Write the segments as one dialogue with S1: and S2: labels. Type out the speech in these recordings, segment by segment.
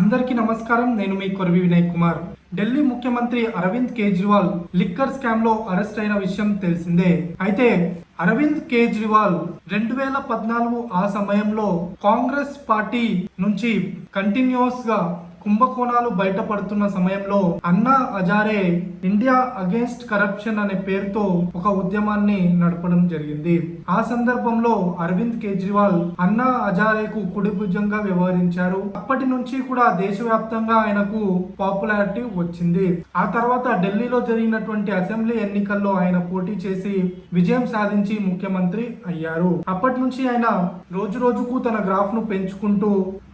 S1: అందరికీ నమస్కారం నేను మీ కొరవి వినయ్ కుమార్. ఢిల్లీ ముఖ్యమంత్రి అరవింద్ కేజ్రీవాల్ లిక్కర్ స్కామ్లో అరెస్ట్ అయిన విషయం తెలిసిందే. అయితే అరవింద్ కేజ్రీవాల్ రెండు వేల పద్నాలుగు ఆ సమయంలో కాంగ్రెస్ పార్టీ నుంచి కంటిన్యూస్గా కుంభకోణాలు బయటపడుతున్న సమయంలో Anna Hazare India against corruption అనే పేరుతో ఒక ఉద్యమాన్ని నడపడం జరిగింది. ఆ సందర్భంలో అరవింద్ కేజ్రీవాల్ అన్నా హజారేకు కుడిభుజంగా వ్యవహరించారు. అప్పటి నుంచి కూడా దేశవ్యాప్తంగా ఆయనకు పాపులారిటీ వచ్చింది. ఆ తర్వాత ఢిల్లీలో జరిగినటువంటి అసెంబ్లీ ఎన్నికల్లో ఆయన పోటీ చేసి విజయం సాధించి ముఖ్యమంత్రి అయ్యారు. అప్పటి నుంచి ఆయన రోజు రోజుకు తన గ్రాఫ్ను పెంచుకుంటూ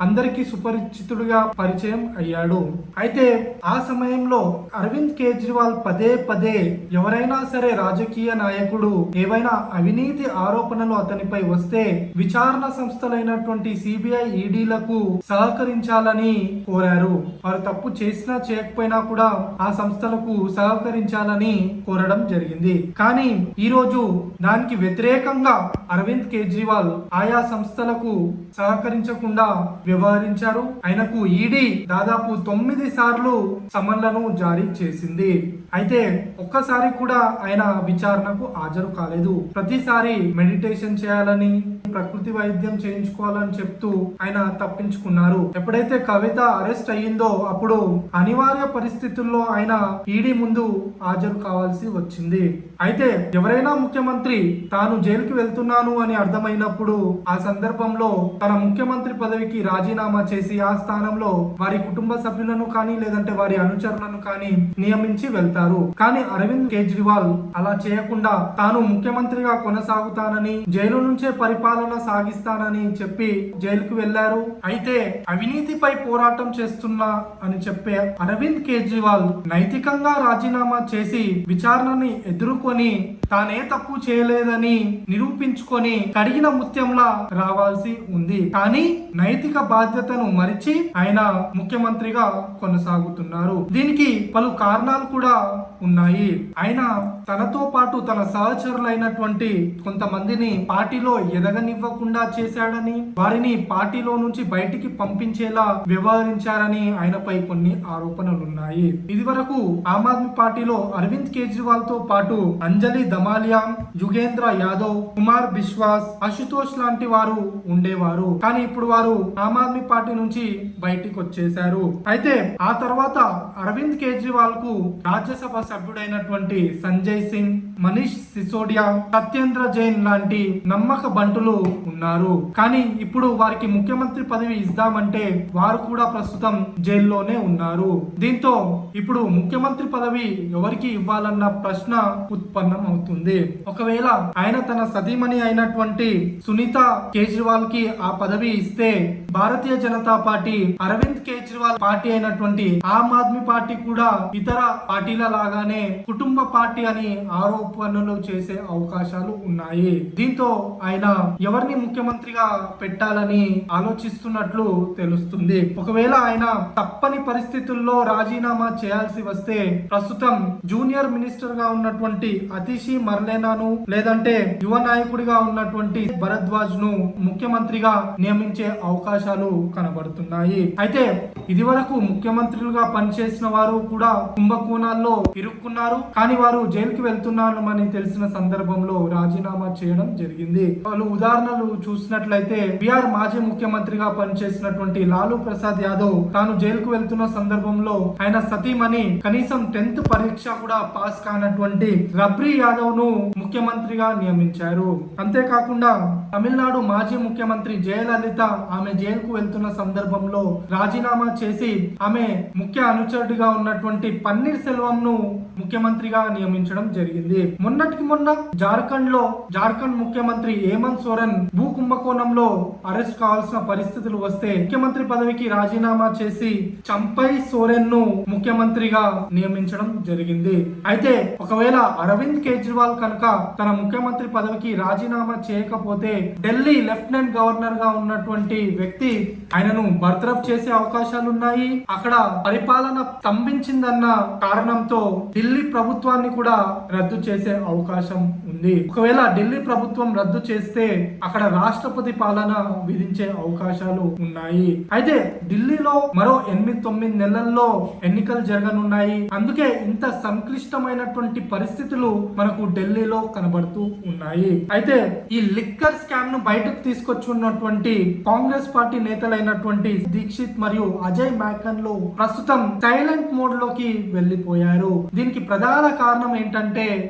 S1: అందరికీ సుపరిచితుడిగా పరిచయం అయ్యాడు. అయితే ఆ సమయంలో అరవింద్ కేజ్రీవాల్ పదే పదే ఎవరైనా సరే రాజకీయ నాయకుడు ఏవైనా అవినీతి ఆరోపణలు అతనిపై వస్తే విచారణ సంస్థలైనటువంటి సిబిఐ ఈడీలకు సహకరించాలని కోరారు. వారు తప్పు చేసినా చేయకపోయినా కూడా ఆ సంస్థలకు సహకరించాలని కోరడం జరిగింది. కానీ ఈ రోజు దానికి వ్యతిరేకంగా అరవింద్ కేజ్రీవాల్ ఆయా సంస్థలకు సహకరించకుండా వ్యవహరించారు. ఆయనకు ఈడీ దాదాపు తొమ్మిది సార్లు సమన్లను జారీ చేసింది. అయితే ఒక్కసారి కూడా ఆయన విచారణకు హాజరు కాలేదు. ప్రతిసారి మెడిటేషన్ చేయాలని ప్రకృతి వైద్యం చేయించుకోవాలని చెప్తూ ఆయన తప్పించుకున్నారు. ఎప్పుడైతే కవిత అరెస్ట్ అయ్యిందో అప్పుడు అనివార్య పరిస్థితుల్లో ఆయన ఈడీ ముందు హాజరు కావాల్సి వచ్చింది. అయితే ఎవరైనా ముఖ్యమంత్రి తాను జైలుకి వెళ్తున్నాను అని అర్థమైనప్పుడు ఆ సందర్భంలో తన ముఖ్యమంత్రి పదవికి రాజీనామా చేసి ఆ స్థానంలో వారి కుటుంబ సభ్యులను కానీ లేదంటే వారి అనుచరులను కానీ నియమించి వెళ్తారు. కానీ అరవింద్ కేజ్రీవాల్ అలా చేయకుండా తాను ముఖ్యమంత్రిగా కొనసాగుతానని జైలు నుంచే పరిపాలన సాగిస్తానని చెప్పి జైలుకు వెళ్ళారు అయితే అవినీతిపై పోరాటం చేస్తున్నా అని చెప్పే అరవింద్ కేజ్రీవాల్ నైతికంగా రాజీనామా చేసి విచారణని ఎదుర్కొని తానే తప్పు చేయలేదని నిరూపించుకొని కడిగిన ముత్యంలా రావాల్సి ఉంది. కానీ నైతిక బాధ్యతను మరిచి ఆయన ముఖ్యమంత్రిగా కొనసాగుతున్నారు. దీనికి పలు కారణాలు కూడా ఉన్నాయి. ఆయన తనతో పాటు తన సహచరులైనటువంటి కొంతమందిని పార్టీలో ఎదగనివ్వకుండా చేశాడని వారిని పార్టీలో నుంచి బయటికి పంపించేలా వ్యవహరించారని ఆయనపై కొన్ని ఆరోపణలు ఉన్నాయి ఇది వరకు ఆమ్ ఆద్మీ పార్టీలో అరవింద్ కేజ్రీవాల్తో పాటు అంజలి దమాలియా యుగేంద్ర యాదవ్ కుమార్ బిశ్వాస్ అశుతోష్ లాంటి వారు ఉండేవారు. కానీ ఇప్పుడు వారు ఆమ్ ఆద్మీ పార్టీ నుంచి బయటికి వచ్చేశారు అయితే ఆ తర్వాత అరవింద్ కేజ్రీవాల్కు రాజ్యసభ సభ్యుడైనటువంటి సంజయ్ సింగ్ మనీష్ సిసోడియా సత్యేంద్ర జైన్ లాంటి నమ్మక బంటులు ఉన్నారు. కానీ ఇప్పుడు వారికి ముఖ్యమంత్రి పదవి ఇద్దామంటే వారు కూడా ప్రస్తుతం జైల్లోనే ఉన్నారు. దీంతో ఇప్పుడు ముఖ్యమంత్రి పదవి ఎవరికి ఇవ్వాలన్న ప్రశ్న ఉత్పన్నం అవుతుంది ఒకవేళ ఆయన తన సతీమణి అయినటువంటి సునీత కేజ్రీవాల్కి ఆ పదవి ఇస్తే భారతీయ జనతా పార్టీ అరవింద్ కేజ్రీవాల్ పార్టీ అయినటువంటి ఆమ్ ఆద్మీ పార్టీ కూడా ఇతర పార్టీల లాగానే కుటుంబ పార్టీ అని ఆరోపణలు చేసే అవకాశాలు ఉన్నాయి. దీంతో ఆయన ఎవరిని ముఖ్యమంత్రిగా పెట్టాలని ఆలోచిస్తున్నట్లు తెలుస్తుంది. ఒకవేళ ఆయన తప్పని పరిస్థితుల్లో రాజీనామా చేయాల్సి వస్తే ప్రస్తుతం జూనియర్ మినిస్టర్గా ఉన్నటువంటి అతిషి మర్లేనాను లేదంటే యువ నాయకుడిగా ఉన్నటువంటి భరద్వాజ్ను ముఖ్యమంత్రిగా నియమించే అవకాశాలు కనబడుతున్నాయి. అయితే ఇది వరకు ముఖ్యమంత్రులుగా పనిచేసిన వారు కూడా కుంభకోణాల్లో ఇరుక్కున్నారు. కానీ వారు జైలుకి వెళ్తున్నామని తెలిసిన సందర్భంలో రాజీనామా చేయడం జరిగింది. వాళ్ళు ఉదాహరణలు చూసినట్లయితే బీఆర్ మాజీ ముఖ్యమంత్రిగా పనిచేసినటువంటి లాలూ ప్రసాద్ యాదవ్ తాను జైలుకు వెళ్తున్న సందర్భంలో ఆయన సతీమణి కనీసం టెన్త్ పరీక్ష కూడా పాస్ కానటువంటి రబ్రీ యాదవ్ను ముఖ్యమంత్రిగా నియమించారు. అంతేకాకుండా తమిళనాడు మాజీ ముఖ్యమంత్రి జయలలిత ఆమె జైలుకు వెళ్తున్న సందర్భంలో రాజీనామా చేసి ఆమె ముఖ్య అనుచరుడిగా ఉన్నటువంటి పన్నీర్ సెల్వం ను ముఖ్యమంత్రిగా నియమించడం జరిగింది. మొన్నటికి మొన్న జార్ఖండ్లో జార్ఖండ్ ముఖ్యమంత్రి హేమంత్ సోరెన్ భూ కుంభకోణంలో అరెస్ట్ కావాల్సిన పరిస్థితులు వస్తే ముఖ్యమంత్రి పదవికి రాజీనామా చేసి చంపై సోరెన్ను ముఖ్యమంత్రిగా నియమించడం జరిగింది. అయితే ఒకవేళ అరవింద్ కేజ్రీవాల్ కనుక తన ముఖ్యమంత్రి పదవికి రాజీనామా చేయకపోతే ఢిల్లీ లెఫ్టినెంట్ గవర్నర్గా ఉన్నటువంటి వ్యక్తి ఆయనను బర్తరఫ్ చేసే అవకాశాలు ఉన్నాయి అక్కడ పరిపాలన స్తంభించిందన్న కారణంతో ఢిల్లీ ప్రభుత్వాన్ని కూడా రద్దు చేసే అవకాశం ఉంది. ఒకవేళ ఢిల్లీ ప్రభుత్వం రద్దు చేస్తే అక్కడ రాష్ట్రపతి పాలన విధించే అవకాశాలు ఉన్నాయి. అయితే ఢిల్లీలో మరో ఎనిమిది తొమ్మిది నెలల్లో ఎన్నికలు జరగనున్నాయి. అందుకే ఇంత సంక్లిష్టమైనటువంటి పరిస్థితులు మనకు ఢిల్లీలో కనబడుతూ ఉన్నాయి. అయితే ఈ లిక్కర్ స్కామ్ను బయటకు తీసుకొచ్చున్నటువంటి కాంగ్రెస్ పార్టీ నేతలైనటువంటి దీక్షిత్ మరియు అజయ్ మ్యాకన్లో ప్రస్తుతం సైలెంట్ మోడ్లోకి వెళ్ళిపోయారు దీనికి ప్రధాన కారణం ఏంటంటే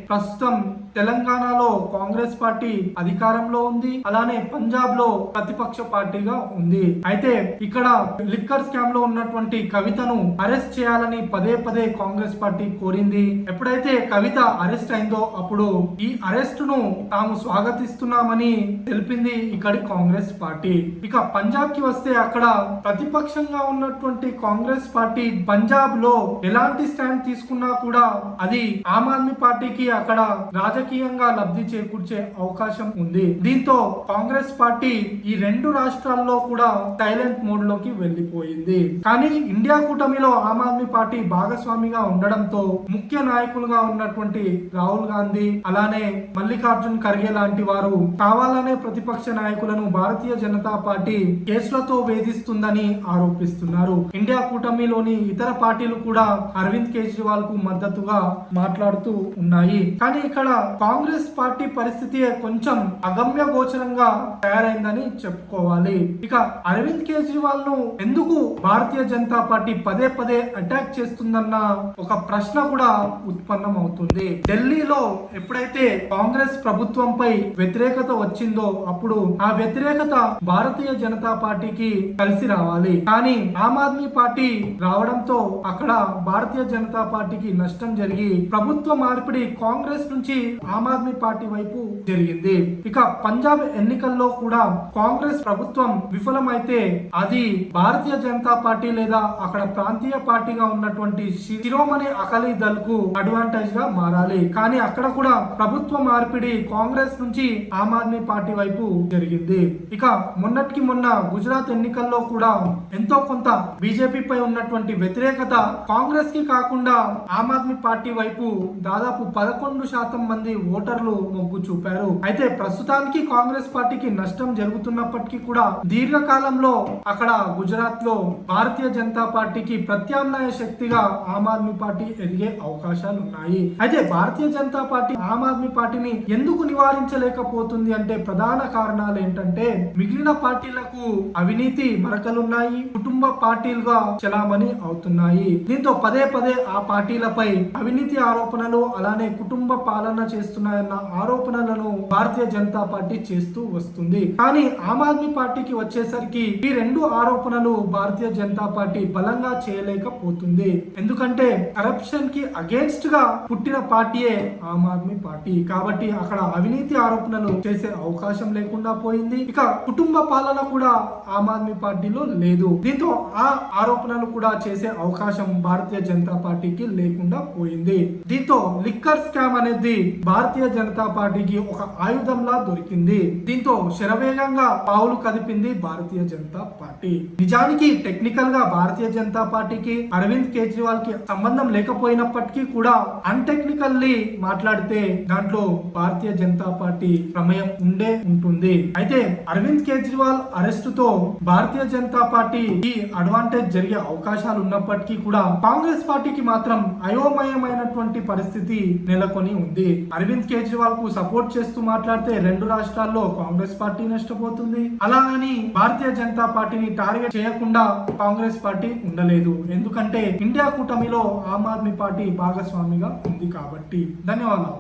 S1: ప్రస్తుతం తెలంగాణలో కాంగ్రెస్ పార్టీ అధికారంలో ఉంది అలానే పంజాబ్లో ప్రతిపక్ష పార్టీగా ఉంది. అయితే ఇక్కడ లిక్కర్ స్కామ్లో ఉన్నటువంటి కవితను అరెస్ట్ చేయాలని పదే పదే కాంగ్రెస్ పార్టీ కోరింది. ఎప్పుడైతే కవిత అరెస్ట్ అయిందో అప్పుడు ఈ అరెస్ట్ను తాము స్వాగతిస్తున్నామని తెలిపింది ఇక్కడి కాంగ్రెస్ పార్టీ. ఇక పంజాబ్కి వస్తే అక్కడ ప్రతిపక్షంగా ఉన్నటువంటి కాంగ్రెస్ పార్టీ పంజాబ్లో ఎలాంటి స్టాండ్ తీసుకున్నా కూడా అది ఆమ్ ఆద్మీ పార్టీకి అక్కడ రాజకీయంగా లబ్ధి చేకూర్చే అవకాశం ఉంది. దీంతో కాంగ్రెస్ పార్టీ ఈ రెండు రాష్ట్రాల్లో కూడా సైలెంట్ మోడ్లోకి వెళ్ళిపోయింది కానీ ఇండియా కూటమిలో ఆమ్ ఆద్మీ పార్టీ భాగస్వామిగా ఉండడంతో ముఖ్య నాయకులుగా ఉన్నటువంటి రాహుల్ గాంధీ అలానే మల్లికార్జున్ ఖర్గే లాంటి వారు కావాలనే ప్రతిపక్ష నాయకులను భారతీయ జనతా పార్టీ కేసులతో వేధిస్తుందని ఆరోపిస్తున్నారు. ఇండియా కూటమిలోని ఇతర పార్టీలు కూడా అరవింద్ కేజ్రీవాల్కు మద్దతుగా మాట్లాడుతూ ఉన్నాయి. కానీ ఇక్కడ కాంగ్రెస్ పార్టీ పరిస్థితి కొంచెం అగమ్య గోచరంగా తయారైందని చెప్పుకోవాలి. ఇక అరవింద్ కేజ్రీవాల్ను ఎందుకు భారతీయ జనతా పార్టీ పదే పదే అటాక్ చేస్తుందన్న ఒక ప్రశ్న కూడా ఉత్పన్నం అవుతుంది ఢిల్లీలో ఎప్పుడైతే కాంగ్రెస్ ప్రభుత్వంపై వ్యతిరేకత వచ్చిందో అప్పుడు ఆ వ్యతిరేకత భారతీయ జనతా పార్టీకి కలిసి రావాలి. కానీ ఆమ్ ఆద్మీ పార్టీ రావడంతో అక్కడ భారతీయ జనతా పార్టీకి నష్టం జరిగి ప్రభుత్వ మార్పిడి కాంగ్రెస్ నుంచి ఆమ్ ఆద్మీ పార్టీ వైపు జరిగింది. ఇక పంజాబ్ ఎన్నికల్లో కూడా కాంగ్రెస్ ప్రభుత్వం విఫలమైతే అది భారతీయ జనతా పార్టీ లేదా అక్కడ ప్రాంతీయ పార్టీగా ఉన్నటువంటి శిరోమణి అకాలీ దళ్కు అడ్వాంటేజ్గా మారాలి. కానీ అక్కడ కూడా ప్రభుత్వ మార్పిడి కాంగ్రెస్ నుంచి ఆమ్ ఆద్మీ పార్టీ వైపు జరిగింది. ఇక మొన్నటికి మొన్న గుజరాత్ ఎన్నికల్లో కూడా ఎంతో కొంత బీజేపీ పై ఉన్నటువంటి వ్యతిరేకత కాంగ్రెస్కి కాకుండా ఆమ్ ఆద్మీ పార్టీ వైపు దాదాపు దాదాపు పదకొండు శాతం మంది ఓటర్లు మొగ్గు చూపారు. అయితే ప్రస్తుతానికి కాంగ్రెస్ పార్టీకి నష్టం జరుగుతున్నప్పటికీ కూడా దీర్ఘకాలంలో అక్కడ గుజరాత్లో భారతీయ జనతా పార్టీకి ప్రత్యామ్నాయ శక్తిగా ఆమ్ ఆద్మీ పార్టీ ఎదిగే అవకాశాలు ఉన్నాయి అయితే భారతీయ జనతా పార్టీ ఆమ్ ఆద్మీ పార్టీని ఎందుకు నివారించలేకపోతుంది అంటే ప్రధాన కారణాలు ఏంటంటే మిగిలిన పార్టీలకు అవినీతి మరకలున్నాయి కుటుంబ పార్టీలుగా చలామణి అవుతున్నాయి. దీంతో పదే పదే ఆ పార్టీలపై అవినీతి ఆరోపణలు అలానే కుటుంబ పాలన చేస్తున్నాయన్న ఆరోపణలను భారతీయ జనతా పార్టీ చేస్తూ వస్తుంది. కానీ ఆమ్ ఆద్మీ పార్టీకి వచ్చేసరికి ఈ రెండు ఆరోపణలు భారతీయ జనతా పార్టీ బలంగా చేయలేకపోతుంది. ఎందుకంటే కరప్షన్కి అగేన్స్ట్గా పుట్టిన పార్టీయే ఆమ్ ఆద్మీ పార్టీ. కాబట్టి అక్కడ అవినీతి ఆరోపణలు చేసే అవకాశం లేకుండా పోయింది. ఇక కుటుంబ పాలన కూడా ఆమ్ ఆద్మీ పార్టీలో లేదు. దీంతో ఆ ఆరోపణలు కూడా చేసే అవకాశం భారతీయ జనతా పార్టీకి లేకుండా పోయింది. దీంతో లిక్కర్ స్కామ్ అనేది భారతీయ జనతా పార్టీకి ఒక ఆయుధంలా దొరికింది. దీంతో శరవేగంగా పావులు కదిపింది భారతీయ జనతా పార్టీ. నిజానికి టెక్నికల్గా భారతీయ జనతా పార్టీకి అరవింద్ కేజ్రీవాల్కి సంబంధం లేకపోయినప్పటికీ కూడా అన్టెక్నికల్లీ మాట్లాడితే దాంట్లో భారతీయ జనతా పార్టీ ప్రమేయం ఉండే ఉంటుంది. అయితే అరవింద్ కేజ్రీవాల్ అరెస్ట్తో భారతీయ జనతా పార్టీ ఈ అడ్వాంటేజ్ జరిగే అవకాశాలు ఉన్నప్పటికీ కూడా కాంగ్రెస్ పార్టీకి మాత్రం అయోమయమైనటువంటి పరిస్థితి నెలకొని ఉంది. అరవింద్ కేజ్రీవాల్కు సపోర్ట్ చేస్తూ మాట్లాడితే రెండు రాష్ట్రాల్లో కాంగ్రెస్ పార్టీ నష్టపోతుంది. అలాగని భారతీయ జనతా పార్టీని టార్గెట్ చేయకుండా కాంగ్రెస్ పార్టీ ఉండలేదు. ఎందుకంటే ఇండియా కూటమిలో ఆమ్ ఆద్మీ పార్టీ భాగస్వామిగా ఉంది కాబట్టి. ధన్యవాదాలు.